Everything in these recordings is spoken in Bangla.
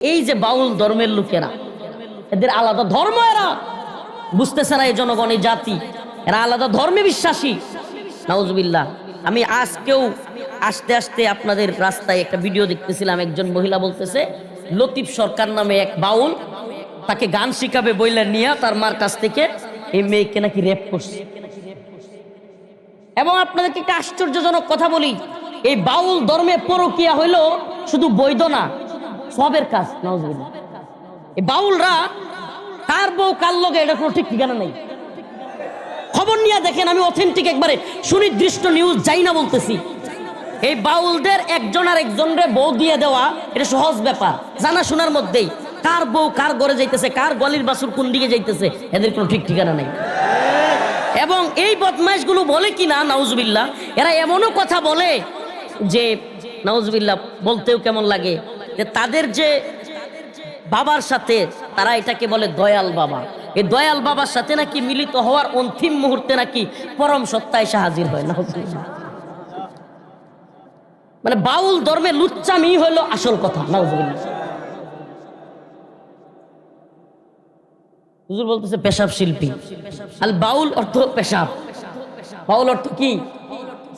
এই যে বাউল ধর্মের লোকেরা, এদের আলাদা ধর্ম এরা। বুঝতেছে না এই জনগণ, এই জাতি। এরা আলাদা ধর্মে বিশ্বাসী। নাউজবিল্লাহ, আমি আজকেও আসতে আসতে আপনাদের রাস্তায় একটা ভিডিও দেখতেছিলাম, একজন মহিলা বলতেছে, লতিফ সরকার নামে এক বাউল তাকে গান শিখাবে বইলে নিয়ে তার মার কাছ থেকে এই মেয়েকে নাকি রেপ করছে। এবং আপনাদেরকে একটা আশ্চর্যজনক কথা বলি, এই বাউল ধর্মে পরকিয়া হইল শুধু বৈধ না সবের কাজ এই বাউলরা কার বউ কার লগে, এটা কোনো ঠিক ঠিকানা নেই। খবর নিয়ে দেখেন, আমি অথেন্টিক একবারে সুনির্দিষ্ট নিউজ যাই না বলতেছি। এই বাউলদের একজন আর একজনের বউ দিয়ে দেওয়া, এটা সহজ ব্যাপার। জানা শোনার মধ্যেই, কার বউ কার ঘরে যাইতেছে, কার গলির বাসুর কোন দিকে যাইতেছে, এদের কোনো ঠিক ঠিকানা নেই। এবং এই বদমাইশগুলো বলে কি না নাউজবিল্লা এরা এমনও কথা বলে যে নাউজবিল্লা বলতেও কেমন লাগে? যে তাদের যে বাবার সাথে তারা এটাকে বলে দয়াল বাবা। এই দয়াল বাবার সাথে নাকি মিলিত হওয়ার অন্তিম মুহূর্তে নাকি পরম সত্তা এসে হাজির হয়। নাউজুবিল্লাহ। মানে বাউল ধর্মে লুচ্চামি হলো আসল কথা, নাউজুবিল্লাহ। হুজুর বলতেছে পেশাব শিল্পী। আল বাউল অর্থ পেশাব। বাউল অর্থ কি?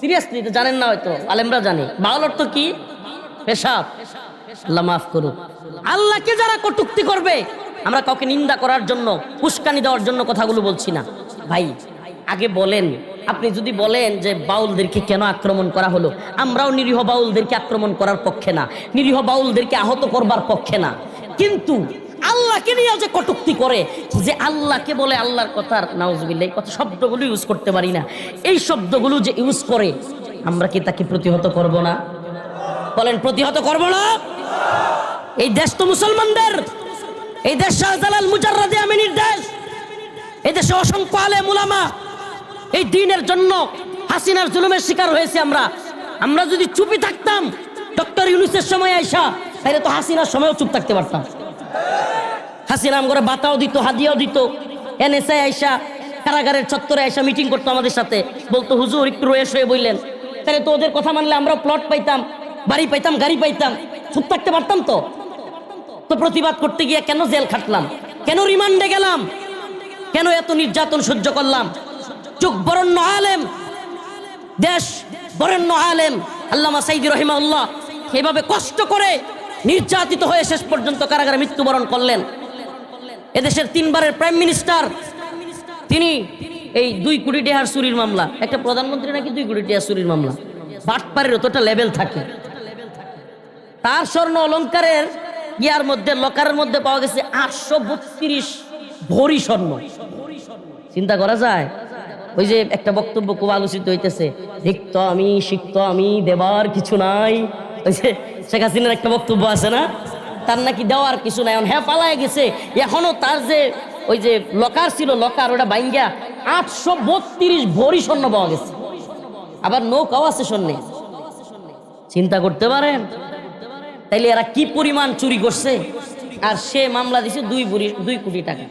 সিরিয়াসলি জানেন না হয়তো, আলেমরা জানে। বাউল অর্থ কি? পেশাব। আল্লাহ মাফ করুক। আল্লাহকে যারা কটুক্তি করবে, আমরা কাউকে নিন্দা করার জন্য, উস্কানি দেওয়ার জন্য কথাগুলো বলছি না। ভাই, আগে বলেন। আপনি যদি বলেন যে বাউলদেরকে কেন আক্রমণ করা হলো, আমরাও নিরীহ বাউলদেরকে আক্রমণ করার পক্ষে না। নিরীহ বাউলদেরকে আহত করবার পক্ষে না। কিন্তু আল্লাহকে নিয়ে যে কটুক্তি করে, যে আল্লাহকে বলে আল্লাহর কথার নাউজবিল্লা এই কথা শব্দগুলো ইউজ করতে পারি না। এই শব্দগুলো যে ইউজ করে, আমরা কি তাকে প্রতিহত করব না? বলেন, প্রতিহত করব না? এই দেশ তো মুসলমানদের। এই দেশ শাহজালাল মুজাররাদে আমিনীর দেশ। এই দেশে অসংখ্য আলে মুলামা এই দিনের জন্য হাসিনার জুলুমের শিকার হয়েছে আমরা। আমরা যদি চুপি থাকতাম, ডক্টর ইউনুসের সময় আইসা তাহলে তো হাসিনার সময়ও চুপ থাকতে পারতাম। হাসিনা করে বাতাও দিত, হাদিয়াও দিত। এনএসআই আইসা, কারাগারের চত্বরে আইসা মিটিং করতো আমাদের সাথে। বলতো, হুজুর, একটু রয়ে শুয়ে বললেন তাহলে তো ওদের কথা মানলে আমরা প্লট পাইতাম। বাড়ি পাইতাম, গাড়ি পাইতাম চুপ থাকতে পারতাম তো? তো প্রতিবাদ করতে গিয়ে কেন জেল খাটলাম? কেন রিমান্ডে গেলাম? কেন এত নির্যাতন সহ্য করলাম? চোখ বরণ্য আলেম, দেশ বরেণ্য আলেম। আল্লামা সাইদি রহিমাউল্লাহ এভাবে কষ্ট করে নির্যাতিত হয়ে শেষ পর্যন্ত কারাগারে মৃত্যুবরণ করলেন। এদেশের তিনবারের প্রাইম মিনিস্টার, তিনি এই দুই কোটি টেহার চুরির মামলা। একটা প্রধানমন্ত্রী নাকি দুই কোটি টেহার চুরির মামলা? বাটপারের অতটা লেভেল থাকে। তার স্বর্ণ অলঙ্কারের ইয়ার মধ্যে, লকারের মধ্যে পাওয়া গেছে আটশো বত্রিশ ভরি স্বর্ণ। চিন্তা করা যায়? ওই যে একটা বক্তব্য খুব আলোচিত হইতেছে, রিক্ত আমি, সিক্ত আমি, দেবার কিছু নাই। ওই যে শেখ হাসিনার একটা বক্তব্য আছে না? তার নাকি দেওয়ার কিছু নাই। হ্যাঁ পালায় গেছে। এখনও তার যে ওই যে লকার ছিল, লকার ওটা বাইঙ্গা আটশো বত্রিশ ভরি স্বর্ণ পাওয়া গেছে। আবার নৌকাও আছে স্বর্ণে। চিন্তা করতে পারেন? তাইলে এরা কি পরিমাণ চুরি করছে? আর সে মামলা দিছে দুই বুড়ি দুই কোটি টাকা।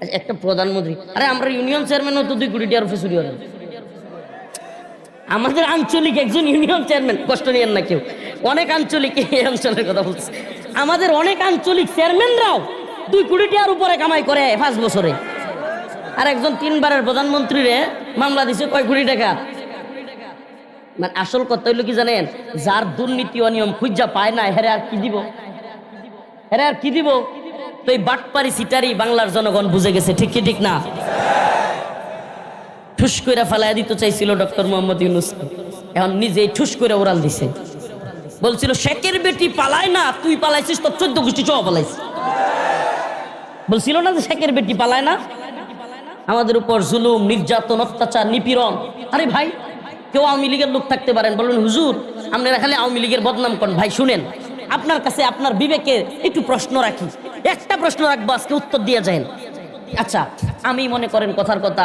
আচ্ছা, একটা প্রধানমন্ত্রী। আরে আমরা ইউনিয়ন চেয়ারম্যানও তো দুই কোটি উপরে চুরি করেন আমাদের আঞ্চলিক একজন ইউনিয়ন চেয়ারম্যান কষ্ট নিয়েন না কেউ। অনেক আঞ্চলিক এই অঞ্চলের কথা বলছে। আমাদের অনেক আঞ্চলিক চেয়ারম্যানরাও দুই কোটি টাকার উপরে কামাই করে পাঁচ বছরে। আর একজন তিনবারের প্রধানমন্ত্রীরে মামলা দিছে কয় কোটি টাকা? মানে আসল কথা হইল কি জানেন? যার দুর্নীতি অনিয়ম খুঁজা পায় না, হেরে আর কি দিব? হেরে আর কি দিব? তো এই বাটপারি সিটারি বাংলার জনগণ বুঝে গেছে, ঠিক কি ঠিক না? ঠুস করে ফেলায় দিতে চাইছিল ডক্টর মোহাম্মদ ইউনুস। এখন নিজেই ঠুস করে ওরাল দিছে। বলছিল, শেখের বেটি পালায় না, তুই পালাইছিস তোর চোদ্দ গোষ্ঠী চোয়া পালাইছিস বলছিল না যে শেখের বেটি পালায় না? আমাদের উপর জুলুম, নির্যাতন, অত্যাচার, নিপীড়ন। আরে ভাই কেউ আওয়ামী লীগের লোক থাকতে পারেন, বলুন, হুজুর, আপনারা খালি আওয়ামী লীগের বদনাম করেন। ভাই, শুনেন, আপনার কাছে, আপনার বিবেকে একটু প্রশ্ন রাখি। একটা প্রশ্ন রাখব, আজকে উত্তর দিয়ে যান। আচ্ছা আমি মনে করেন কথার কথা,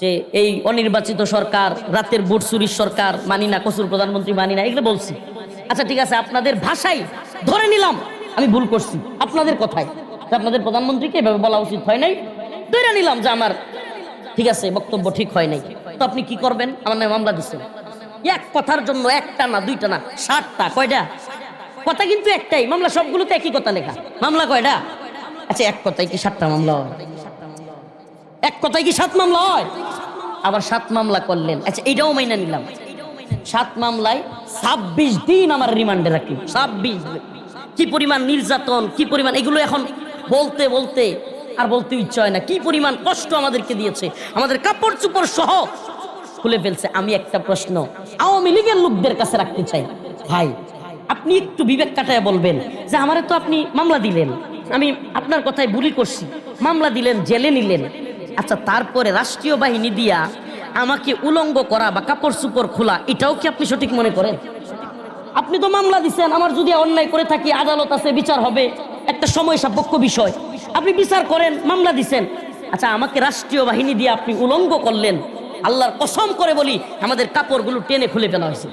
যে এই অনির্বাচিত সরকার, রাতের বুট চুরির সরকার, মানি না কচুর প্রধানমন্ত্রী মানি না, এগুলো বলছি। আচ্ছা ঠিক আছে, আপনাদের ভাষাই ধরে নিলাম, আমি ভুল করছি, আপনাদের কথায়। আপনাদের প্রধানমন্ত্রীকে এভাবে বলা উচিত হয় নাই, ধরে নিলাম যে আমার, ঠিক আছে, বক্তব্য ঠিক হয় নাই। তো আপনি কি করবেন? আমার নামে মামলা দিচ্ছেন এক কথার জন্য একটা না, দুইটা না ষাটটা কয়টা? কথা কিন্তু একটাই, মামলা সবগুলোতে একই কথা লেখা। মামলা কয়টা? আচ্ছা এক কথায় কি সাতটা মামলা হয়? এক কথায় কি সাত মামলা হয়? আবার সাত মামলা করলেন। আচ্ছা এইটাও মাইনা নিলাম। সাত মামলায় ছাব্বিশ দিন আমার রিমান্ডে রাখি। ছাব্বিশ। কি পরিমাণ নির্যাতন, কি পরিমাণ, এগুলো এখন বলতে বলতে আর বলতে ইচ্ছা হয় না। কি পরিমাণ কষ্ট আমাদেরকে দিয়েছে। আমাদের কাপড় চুপড় সহ খুলে ফেলছে, আমি একটা প্রশ্ন আওয়ামী লীগের লোকদের কাছে রাখতে চাই। ভাই, আপনি একটু বিবেক কাটায় বলবেন যে আমারে তো আপনি মামলা দিলেন। আমি আপনার কথায় বুলি করছি। মামলা দিলেন, জেলে নিলেন। আচ্ছা তারপরে রাষ্ট্রীয় বাহিনী দিয়া আমাকে উলঙ্গ করা বা কাপড় চুপড় খোলা, এটাও কি আপনি সঠিক মনে করেন? আপনি তো মামলা দিচ্ছেন আমার যদি অন্যায় করে থাকি, আদালত আছে, বিচার হবে। একটা সময় সাপেক্ষ বিষয়। আপনি বিচার করেন, মামলা দিচ্ছেন আচ্ছা আমাকে রাষ্ট্রীয় বাহিনী দিয়ে আপনি উলঙ্গ করলেন আল্লাহর কসম করে বলি, আমাদের কাপড়গুলো টেনে খুলে ফেলা হয়েছে।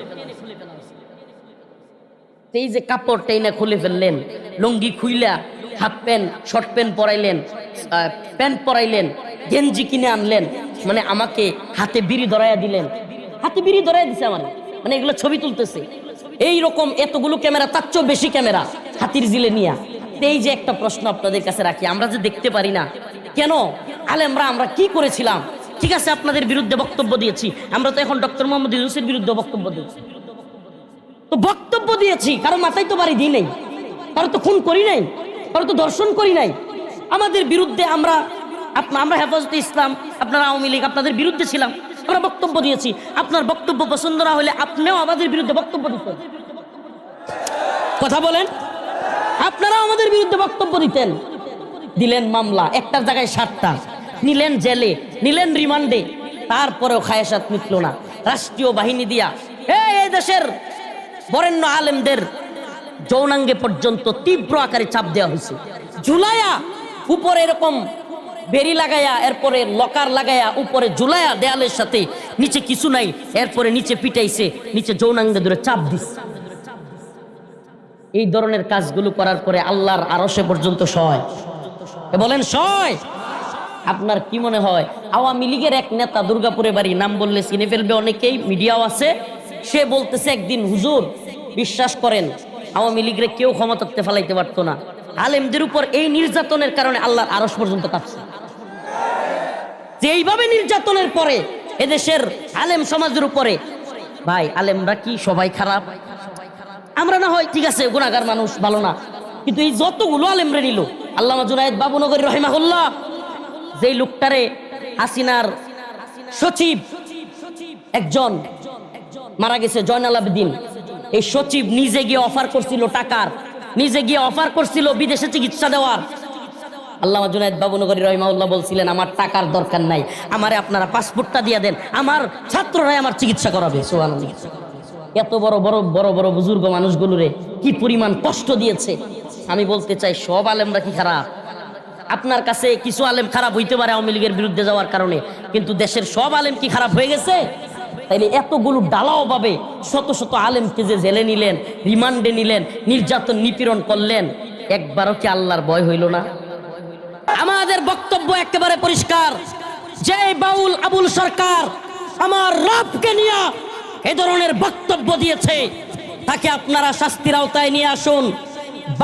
এই যে কাপড় টেনে খুলে ফেললেন, লুঙ্গি খুইলা, হাফ প্যান্ট, শর্ট প্যান্ট পরাইলেন প্যান্ট পরাইলেন, গেঞ্জি কিনে আনলেন মানে আমাকে হাতে বিড়ি ধরাইয়া দিলেন। হাতে বিড়ি ধরাইয়া দিছে আমার মানে এগুলো ছবি তুলতেছে। এই রকম এতগুলো ক্যামেরা, তার চেয়েও বেশি ক্যামেরা হাতির জিলে নিয়া। এই যে একটা প্রশ্ন আপনাদের কাছে রাখি, আমরা যে দেখতে পারি না, কেন আলেমরা, আমরা কি করেছিলাম? ঠিক আছে, আপনাদের বিরুদ্ধে বক্তব্য দিয়েছি। আমরা তো এখন ডক্টর মোহাম্মদ ইউসুফের বিরুদ্ধে বক্তব্য দিয়েছি। তো বক্তব্য দিয়েছি, কারও মাথায় তো বাড়ি দিই নাই। কারও তো খুন করি নাই। কারও তো দর্শন করি নাই। আমাদের বিরুদ্ধে আমরা আমরা হেফাজতে ইসলাম, আপনারা আওয়ামী লীগ, আপনাদের বিরুদ্ধে ছিলাম। আমরা বক্তব্য দিয়েছি। আপনার বক্তব্য পছন্দ না হলে আপনিও আমাদের বিরুদ্ধে বক্তব্য দিতেন। কথা বলেন। আপনারা আমাদের বিরুদ্ধে বক্তব্য দিতেন। দিলেন মামলা, একটার জায়গায় সাতটা। নিলেন জেলে, নিলেন রিমান্ডে। তারপরেও খায়াসাত মিটল না। রাষ্ট্রীয় বাহিনী দিয়া এই দেশের বরেণ্য আলেমদের যৌনাঙ্গে পর্যন্ত তীব্র আকারে চাপ দেওয়া হয়েছে। ঝুলাইয়া উপরে এরকম বেরি লাগাইয়া এরপরে লকার লাগাইয়া উপরে ঝুলাইয়া দেয়ালের সাথে নিচে কিছু নাই, এরপরে নিচে পিটাইছে, নিচে যৌনাঙ্গে ধরে চাপ দিচ্ছে এই ধরনের কাজগুলো করার পরে আল্লাহর আরশে পর্যন্ত সয়। বলেন, সয়? আপনার কি মনে হয়? আওয়ামী লীগের এক নেতা দুর্গাপুরে বাড়ি, নাম বললে চিনে ফেলবে অনেকেই, মিডিয়াও আছে। সে বলতেছে একদিন, হুজুর, বিশ্বাস করেন, আওয়ামী লীগের কেউ ক্ষমতাতে ফেলাইতে পারতো না। আলেমদের উপর এই নির্যাতনের কারণে আল্লাহর আরশ পর্যন্ত কাঁপছে। যে এইভাবে নির্যাতনের পরে এদেশের আলেম সমাজের উপরে, ভাই, আলেমরা কি সবাই খারাপ? আমরা না হয়, ঠিক আছে গুণাগার মানুষ, ভালো না। কিন্তু এই যতগুলো আলেমরে নিল, আল্লামা জুনায়েদ বাবুনগরী রহিমাহুল্লাহ যেই লোকটারে হাসিনার সচিব একজন মারা গেছে, জয়নাল আবেদিন। এই সচিব নিজে গিয়ে অফার করছিল টাকার, নিজে গিয়ে অফার করছিল বিদেশে চিকিৎসা দেওয়ার। আল্লামা জুনায়দ বাবুনগরী রহিমাউল্লাহ বলছিলেন, আমার টাকার দরকার নাই, আমারে আপনারা পাসপোর্টটা দিয়ে দেন, আমার ছাত্ররাই আমার চিকিৎসা করাবে। সোহান এত বড় বড় বড় বড় বুজুর্গ মানুষগুলোরে কি পরিমাণ কষ্ট দিয়েছে। আমি বলতে চাই, সব আলেমরা কি খারাপ? আপনার কাছে কিছু আলেম খারাপ হইতে পারে আওয়ামী লীগের বিরুদ্ধে যাওয়ার কারণে। কিন্তু দেশের সব আলেম কি খারাপ হয়ে গেছে? তাইলে এতগুলো ডালাও পাবে শত শত আলেমকে যে জেলে নিলেন, রিমান্ডে নিলেন, নির্যাতন, নিপীড়ন করলেন, একবারও কি আল্লাহর ভয় হইল না? আমাদের বক্তব্য একেবারে পরিষ্কার। যে বাউল আবুল সরকার আমার রবকে নিয়ে এ ধরনের বক্তব্য দিয়েছে, তাকে আপনারা শাস্তির আওতায় নিয়ে আসুন।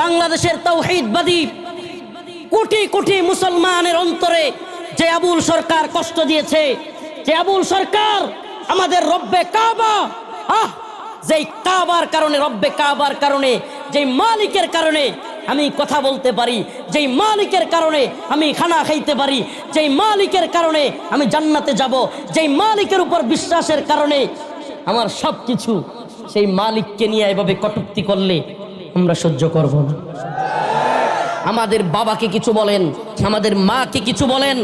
বাংলাদেশের তৌহিদবাদী কোটি কোটি মুসলমানের অন্তরে যে আবুল সরকার কষ্ট দিয়েছে, যে আবুল সরকার আমাদের রব্বে কাবা, আহ, যেই কাবার কারণে, রব্বে কাবার কারণে, যেই মালিকের কারণে আমি কথা বলতে পারি, যেই মালিকের কারণে আমি খানা খাইতে পারি, যেই মালিকের কারণে আমি জান্নাতে যাব, যেই মালিকের উপর বিশ্বাসের কারণে আমার সব কিছু সেই মালিককে নিয়ে এভাবে কটুক্তি করলে আমরা সহ্য করব না। আমাদের বাবাকে কিছু বলেন, আমাদের মাকে কিছু বলেন,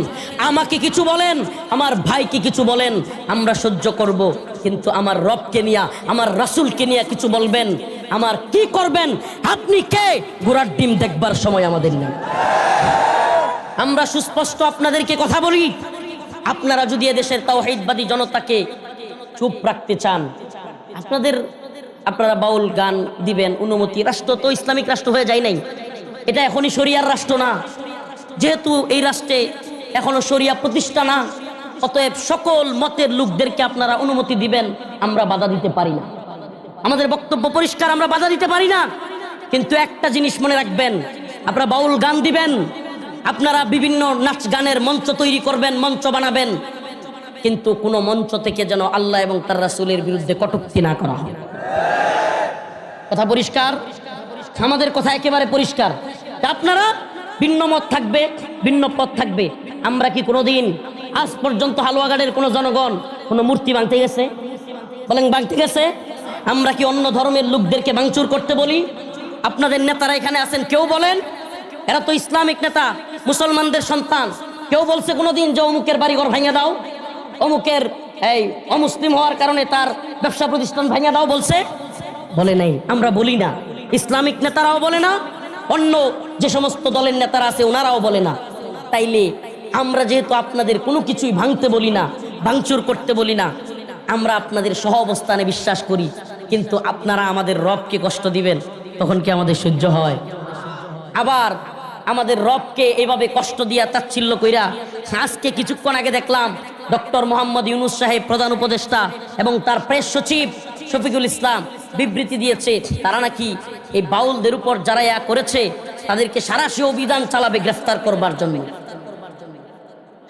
আমাকে কিছু বলেন, আমার ভাইকে কিছু বলেন, আমরা সহ্য করব। কিন্তু আমার রবকে নিয়ে, আমার রাসুলকে নিয়ে কিছু বলবেন, আমার কি করবেন, আপনি কে? ঘোড়ার ডিম দেখবার সময় আমাদের নেই। আমরা সুস্পষ্ট আপনাদেরকে কথা বলি। আপনারা যদি এদেশের তাওহিদবাদী জনতাকে চুপ রাখতে চান, আপনাদের, আপনারা বাউল গান দিবেন, অনুমতি, রাষ্ট্র তো ইসলামিক রাষ্ট্র হয়ে যায় নাই। এটা এখনই শরিয়ার রাষ্ট্র না। যেহেতু এই রাষ্ট্রে এখনও শরিয়া প্রতিষ্ঠা না, অতএব সকল মতের লোকদেরকে আপনারা অনুমতি দিবেন, আমরা বাধা দিতে পারি না। আমাদের বক্তব্য পরিষ্কার, আমরা বাধা দিতে পারি না। কিন্তু একটা জিনিস মনে রাখবেন, আপনারা বাউল গান দিবেন, আপনারা বিভিন্ন নাচ গানের মঞ্চ তৈরি করবেন, মঞ্চ বানাবেন, কিন্তু কোনো মঞ্চ থেকে যেন আল্লাহ এবং তার রাসুলের বিরুদ্ধে কটুক্তি না করা হয়। কথা পরিষ্কার? আমাদের কথা একেবারে পরিষ্কার। আপনারা ভিন্ন মত থাকবে, ভিন্ন পথ থাকবে। আমরা কি কোনোদিন আজ পর্যন্ত হালুয়াঘাটের কোনো জনগণ, কোনো মূর্তি ভাঙতে গেছে? বলেন, ভাঙতে গেছে? আমরা কি অন্য ধর্মের লোকদেরকে ভাঙচুর করতে বলি? আপনাদের নেতারা এখানে আছেন, কেউ বলেন? এরা তো ইসলামিক নেতা, মুসলমানদের সন্তান। কেউ বলছে কোনোদিন যে অমুকের বাড়িঘর ভেঙে দাও। অমুকের এই অমুসলিম হওয়ার কারণে তার ব্যবসা প্রতিষ্ঠান ভেঙে দাও বলছে? বলে নাই, আমরা বলি না। ইসলামিক নেতারাও বলে না, অন্য যে সমস্ত দলের নেতারা আছে ওনারাও বলে না। তাইলে আমরা যেহেতু আপনাদের কোনো কিছুই ভাঙতে বলি না, ভাঙচুর করতে বলি না, আমরা আপনাদের সহ অবস্থানে বিশ্বাস করি, কিন্তু আপনারা আমাদের রবকে কষ্ট দিবেন, তখন কি আমাদের সহ্য হয়? আবার আমাদের রবকে এভাবে কষ্ট দিয়া তাচ্ছিল্য কইরা, আজকে কিছুক্ষণ আগে দেখলাম ডক্টর মোহাম্মদ ইউনুস সাহেব প্রধান উপদেষ্টা এবং তার প্রেস সচিব শফিকুল ইসলাম বিবৃতি দিয়েছে, তারা নাকি এই বাউলদের উপর যারা ইয়া করেছে, তাদেরকে সারাশি অভিযান চালাবে গ্রেফতার করবার জন্য।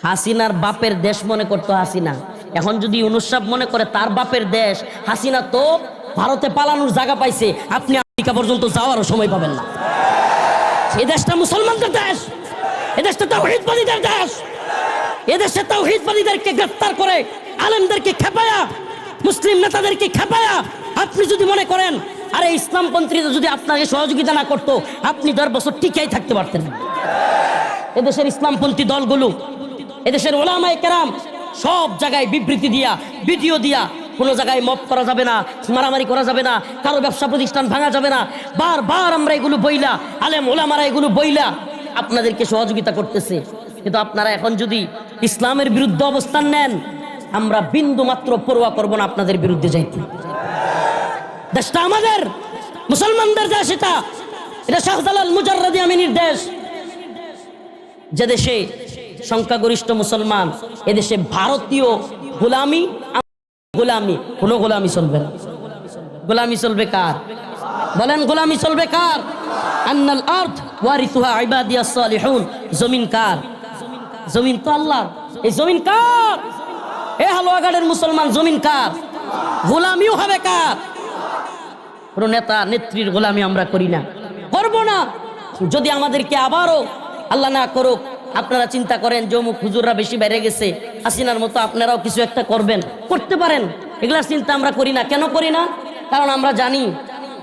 হাসিনার বাপের দেশ মনে করতো হাসিনা। এখন যদি সাহেব মনে করে তার বাপের দেশ, হাসিনা তো ভারতে পালানোর জায়গা পাইছে, আপনি আমেরিকা পর্যন্ত যাওয়ারও সময় পাবেন না। এই দেশটা মুসলমানদের দেশ এই দেশটা তাওহীদবাদীদের দেশ এই দেশে তাওহীদবাদীদেরকে গ্রেফতার করে আলেমদেরকে খেপায়া মুসলিম নেতাদেরকে খেপায়া আপনি যদি মনে করেন, আরে ইসলামপন্থীরা যদি আপনাকে সহযোগিতা না করতো, আপনি দশ বছর টিকাই থাকতে পারতেন এদেশের ইসলামপন্থী দলগুলো, এদেশের ওলামাই কেরাম সব জায়গায় বিবৃতি দিয়া, ভিডিও দিয়া, কোনো জায়গায় মপ করা যাবে না, মারামারি করা যাবে না, কারও ব্যবসা প্রতিষ্ঠান ভাঙা যাবে না, বারবার আমরা এগুলো বইলা, আলেম ওলামারা এগুলো বইলা আপনাদেরকে সহযোগিতা করতেছে। কিন্তু আপনারা এখন যদি ইসলামের বিরুদ্ধে অবস্থান নেন আমরা বিন্দু মাত্র পড়ুয়া করব না আপনাদের বিরুদ্ধে যাইতে। দেশটা আমাদের, মুসলমানদের দেশ এটা। এটা শাহজালাল মুজাররাদি আমিনীর দেশ। যে দেশে সংখ্যাগরিষ্ঠ মুসলমান এদেশে ভারতীয় গোলামি গোলামি, কোনো গোলামি চলবে না। গোলামি চলবে কার? বলেন, গোলামি চলবে কার? আন্নাল আর্থ ওয়ারিসুহা ইবাদিয়াস সালিহুন। জমিন কার? জমিন তো আল্লাহ এই জমিন কার? এ হালুয়াঘাটের মুসলমান জমিন কার? গোলামিও হবে কার? কোনো নেতা, নেত্রীর গোলামি আমরা করি না। করব না। যদি আমাদেরকে আবারও আল্লাহ না করুক, আপনারা চিন্তা করেন যে অমুক হুজুররা বেশি বেড়ে গেছে, হাসিনার মতো আপনারাও কিছু একটা করবেন। করতে পারেন। এগুলার চিন্তা আমরা করি না। কেন করি না? কারণ আমরা জানি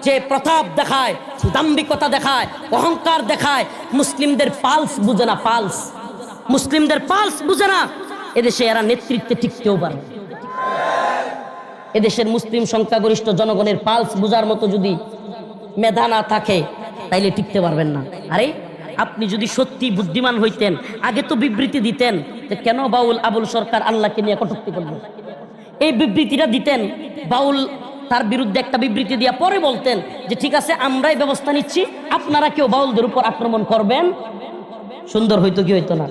যে প্রতাপ দেখায়, দাম্ভিকতা দেখায়, অহংকার দেখায়, মুসলিমদের পালস বুঝে না, পালস। মুসলিমদের পালস বুঝে না। এদেশে এরা নেতৃত্বে টিকতেও পারে। এদেশের মুসলিম সংখ্যাগরিষ্ঠ জনগণের পালস বোঝার মতো যদি মেধা না থাকে, তাইলে টিকতে পারবেন না। আরে, আপনি যদি সত্যি বুদ্ধিমান হইতেন, আগে তো বিবৃতি দিতেন যে কেন বাউল আবুল সরকার আল্লাহকে নিয়ে কটূক্তি করবে এই বিবৃতিটা দিতেন, বাউল তার বিরুদ্ধে একটা বিবৃতি দিয়া পরে বলতেন যে, ঠিক আছে, আমরাই ব্যবস্থা নিচ্ছি, আপনারা কেউ বাউলদের উপর আক্রমণ করবেন। সুন্দর হইতো কি হইতো না?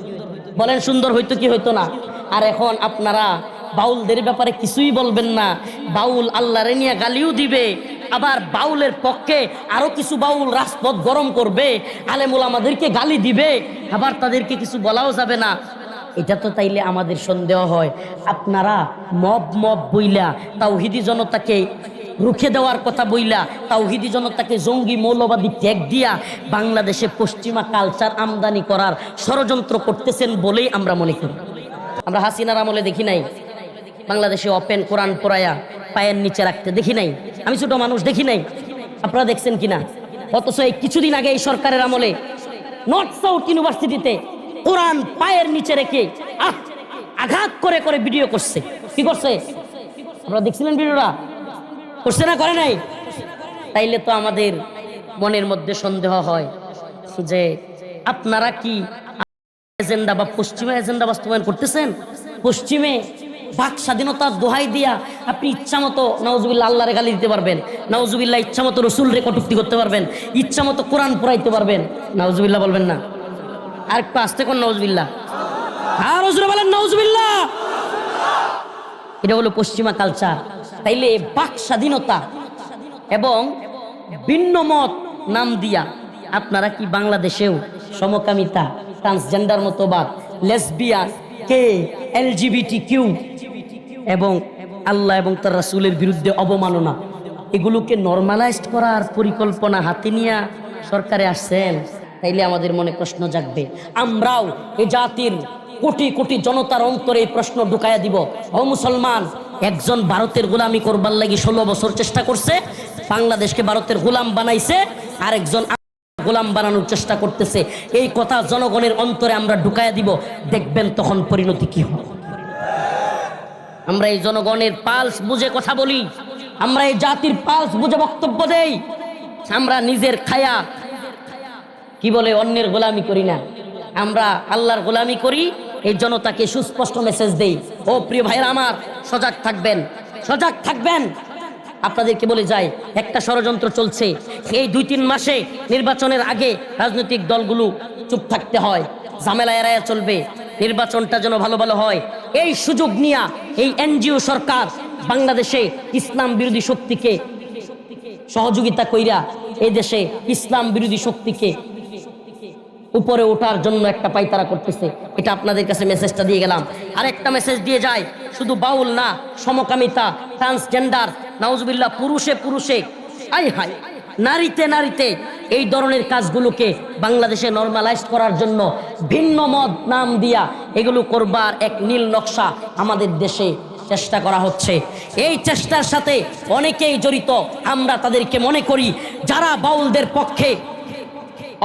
বলেন সুন্দর হইতো কি হইতো না? আর এখন আপনারা বাউলদের ব্যাপারে কিছুই বলবেন না। বাউল আল্লাহরে নিয়ে গালিও দিবে। আবার বাউলের পক্ষে আরও কিছু বাউল রাজপথ গরম করবে। আলেমুল আমাদেরকে গালি দিবে। আবার তাদেরকে কিছু বলাও যাবে না। এটা তো তাইলে আমাদের সন্দেহ হয়। আপনারা মব মব বইলা তাওহিদি জনতাকে রুখে দেওয়ার কথা বইলা তাওহিদি জনতাকে জঙ্গি মৌলবাদী ত্যাগ দিয়া বাংলাদেশে পশ্চিমা কালচার আমদানি করার ষড়যন্ত্র করতেছেন বলেই আমরা মনে করি। আমরা হাসিনার আমলে দেখি নাই। বাংলাদেশে ওপেন কোরআন পড়ায়া পায়ের নিচে রাখতে দেখি নাই। আমি ছোট মানুষ দেখি নাই। আপনারা দেখছেন কিনা? অথচ এই কিছুদিন আগে এই সরকারের আমলে নর্থ সাউথ ইউনিভার্সিটিতে কোরআন পায়ের নিচে রেখে আঘাত করে করে ভিডিও করছে। কি করছে? আপনারা দেখছিলেন ভিডিওটা? করছে না, করে নাই? তাইলে তো আমাদের মনের মধ্যে সন্দেহ হয় যে আপনারা কি এজেন্ডা বা পশ্চিমা এজেন্ডা বাস্তবায়ন করতেছেন? পশ্চিমে বাক স্বাধীনতার দোহাই দিয়া আপনি ইচ্ছা মতো নওজুবিল্লা আল্লাহরে গালি দিতে পারবেন নওজুবিল্লাহ ইচ্ছা মতো রসুল রে কটুক্তি করতে পারবেন ইচ্ছা মতো কোরআন পড়াইতে পারবেন। নওজুবিল্লাহ বলবেন না। আর একটু আসতে কোন নওজুবিল্লাহ আর রসুল বলেন নওজুবিল্লাহ এটা হলো পশ্চিমা কালচার। তাইলে বাক স্বাধীনতা এবং ভিন্ন মত নাম দিয়া আপনারা কি বাংলাদেশেও সমকামিতা ট্রান্সজেন্ডার মতবাদ লেসবিয়ান কে এলজিবিটি কিউ এবং আল্লাহ এবং তার রাসূলের বিরুদ্ধে অবমাননা, এগুলোকে নর্মালাইজড করার পরিকল্পনা হাতে নিয়ে সরকারে আসছেন, তাইলে আমাদের মনে প্রশ্ন জাগবে, আমরাও এ জাতির কোটি কোটি জনতার অন্তরে এই প্রশ্ন ঢুকাইয়া দিব। ও মুসলমান, একজন ভারতের গোলামি করবার লাগি ষোলো বছর চেষ্টা করছে, বাংলাদেশকে ভারতের গোলাম বানাইছে আর একজন গোলাম বানানোর চেষ্টা করতেছে। এই কথা জনগণের অন্তরে আমরা ঢুকাইয়া দিব, দেখবেন তখন পরিণতি কি হয় আমরা এই জনগণের পালস বুঝে কথা বলি, আমরা এই জাতির পালস বুঝে বক্তব্য দেই, আমরা নিজের খায়া, কি বলে, অন্যের গোলামি করি না। আমরা আল্লাহর গোলামি করি এই জনতাকে সুস্পষ্ট মেসেজ দেই। ও প্রিয় ভাইরা আমার, সজাগ থাকবেন। সজাগ থাকবেন। আপনাদেরকে বলে যাই, একটা ষড়যন্ত্র চলছে। এই দুই তিন মাসে নির্বাচনের আগে রাজনৈতিক দলগুলো চুপ থাকতে হয়, ঝামেলা এড়াইয়া চলবে। নির্বাচনটা যেন ভালো ভালো হয়। এই সুযোগ নিয়া এই এনজিও সরকার বাংলাদেশে ইসলাম বিরোধী শক্তিকে সহযোগিতা কইরা এই দেশে ইসলাম বিরোধী শক্তিকে উপরে ওঠার জন্য একটা পাইতারা করতেছে। এটা আপনাদের কাছে মেসেজটা দিয়ে গেলাম। আর একটা মেসেজ দিয়ে যায়, শুধু বাউল না, সমকামিতা ট্রান্সজেন্ডার নাউজবিল্লাহ, পুরুষে পুরুষে আই হাই, নারীতে নারীতে এই ধরনের কাজগুলোকে বাংলাদেশে নর্মালাইজ করার জন্য ভিন্ন মত নাম দিয়া এগুলো করবার এক নীল নকশা আমাদের দেশে চেষ্টা করা হচ্ছে। এই চেষ্টার সাথে অনেকেই জড়িত। আমরা তাদেরকে মনে করি, যারা বাউলদের পক্ষে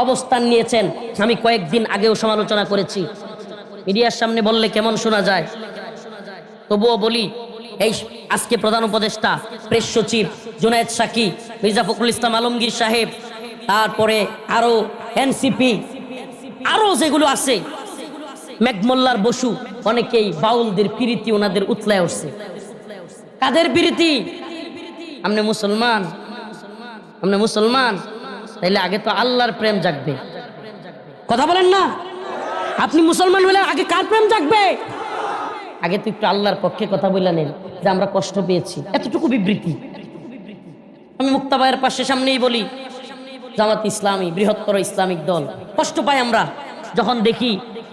অবস্থান নিয়েছেন। আমি কয়েকদিন আগেও সমালোচনা করেছি। মিডিয়ার সামনে বললে কেমন শোনা যায়? তবুও বলি, এই আজকে প্রধান উপদেষ্টা, প্রেস সচিব জুনায়েদ সাকি, মির্জা ফখরুল ইসলাম আলমগীর সাহেব, তারপরে আরও এনসিপি, আরও যেগুলো আছে মেঘমোল্লার বসু, অনেকেই বাউলদের প্রীতি ওনাদের উতলায় উঠছে। কাদের প্রীতি? আপনি মুসলমান, আমনে মুসলমান। তাইলে আগে তো আল্লাহর প্রেম জাগবে। কথা বলেন না? আপনি মুসলমান হলে আগে কার প্রেম জাগবে? আগে তো একটু আল্লাহর পক্ষে কথা বলে নেন, যে আমরা কষ্ট পেয়েছি। এতটুকু বিবৃতি। আমি মুক্তাবায়ের পাশে সামনেই বলি, জামাত ইসলামী, বৃহত্তর ইসলামিক দল। কষ্ট পাই আমরা যখন দেখি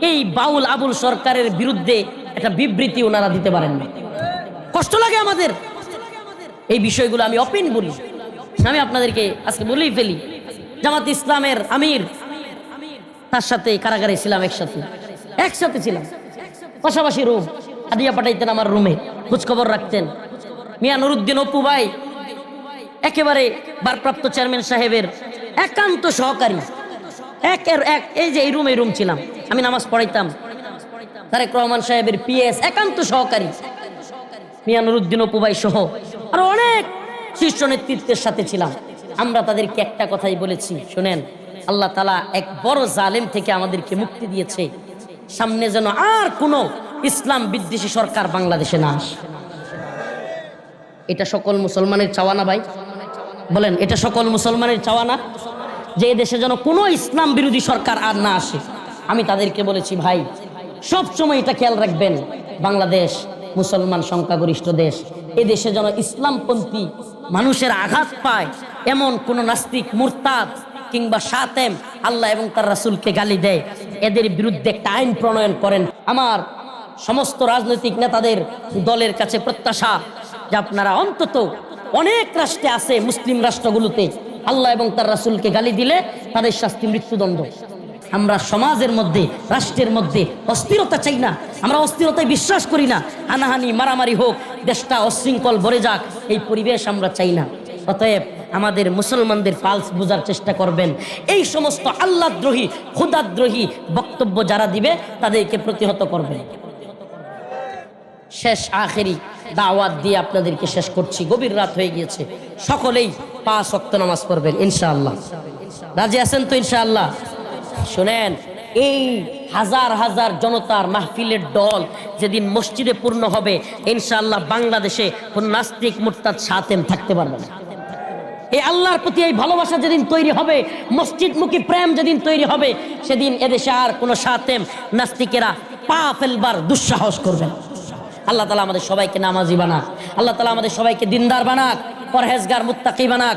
এই বাউল আবুল সরকারের বিরুদ্ধে একটা বিবৃতি ওনারা দিতে পারেন না। কষ্ট লাগে আমাদের। এই বিষয়গুলো আমি অপিন বলি। আমি আপনাদেরকে আজকে বলেই ফেলি জামাত ইসলামের আমির। তার সাথে কারাগারে ছিলাম একসাথে। একসাথে ছিলাম। পাশাপাশি রুম। হাদিয়া পাঠাইতেন আমার রুমে। খোঁজখবর রাখতেন। মিয়া নুরুদ্দিন অপু ভাই একেবারে ভারপ্রাপ্ত চেয়ারম্যান সাহেবের একান্ত সহকারী। এক এর এক, এই যে এই রুম রুম ছিলাম। আমি নামাজ পড়াইতাম। তারেক রহমান সাহেবের পিএস একান্ত সহকারী। মিয়া নুরুদ্দিন অপু ভাই সহ আর অনেক শীর্ষ নেতৃত্বের সাথে ছিলাম। আমরা তাদেরকে একটা কথাই বলেছি, শুনেন, আল্লাহ তালা এক বড় জালেম থেকে আমাদেরকে মুক্তি দিয়েছে। সামনে যেন আর কোনো ইসলাম বিদ্বেষী সরকার বাংলাদেশে না আসে। এটা সকল মুসলমানের চাওয়া না ভাই। বলেন, এটা সকল মুসলমানের চাওয়া না? যে দেশে যেন কোনো ইসলাম বিরোধী সরকার আর না আসে। আমি তাদেরকে বলেছি, ভাই সব সময় এটা খেয়াল রাখবেন। বাংলাদেশ মুসলমান সংখ্যাগরিষ্ঠ দেশ। এ দেশে যেন ইসলামপন্থী মানুষের আঘাত পায় এমন কোন নাস্তিক, মুরতাদ কিংবা সাতেম আল্লাহ এবং তার রাসুলকে গালি দেয়। এদের বিরুদ্ধে একটা আইন প্রণয়ন করেন। আমার সমস্ত রাজনৈতিক নেতাদের দলের কাছে প্রত্যাশা যে আপনারা অন্তত অনেক রাষ্ট্রে আছে মুসলিম রাষ্ট্রগুলোতে আল্লাহ এবং তার রাসুলকে গালি দিলে তাদের শাস্তি মৃত্যুদণ্ড। আমরা সমাজের মধ্যে, রাষ্ট্রের মধ্যে অস্থিরতা চাই না। আমরা অস্থিরতায় বিশ্বাস করি না। হানাহানি মারামারি হোক, দেশটা অশৃঙ্খল ভরে যাক, এই পরিবেশ আমরা চাই না। অতএব আমাদের মুসলমানদের পালস বোঝার চেষ্টা করবেন। এই সমস্ত আল্লাহদ্রোহী ক্ষুদাদ্রোহী বক্তব্য যারা দিবে, তাদেরকে প্রতিহত করবেন শেষ আখেরি দাওয়াত দিয়ে আপনাদেরকে শেষ করছি। গভীর রাত হয়ে গিয়েছে। সকলেই পাঁচ অক্ত নামাজ পড়বেন, ইনশাআল্লাহ। রাজি আছেন তো, ইনশাআল্লাহ? শুনেন, এই হাজার হাজার জনতার মাহফিলের দল যেদিন মসজিদে পূর্ণ হবে, ইনশাআল্লাহ বাংলাদেশে কোন নাস্তিক মুরতাদ সাতেম থাকতে পারবে না। এই আল্লাহর প্রতি এই ভালোবাসা যেদিন তৈরি হবে, মসজিদমুখী প্রেম যেদিন তৈরি হবে, সেদিন এদেশে আর কোনো সাতেম নাস্তিকেরা পা ফেলবার দুঃসাহস করবে না। আল্লাহ তালা আমাদের সবাইকে নামাজি বানাক, আল্লাহ তালা আমাদের সবাইকে দিনদার বানাক, পরহেজগার, মুত্তাকি বানাক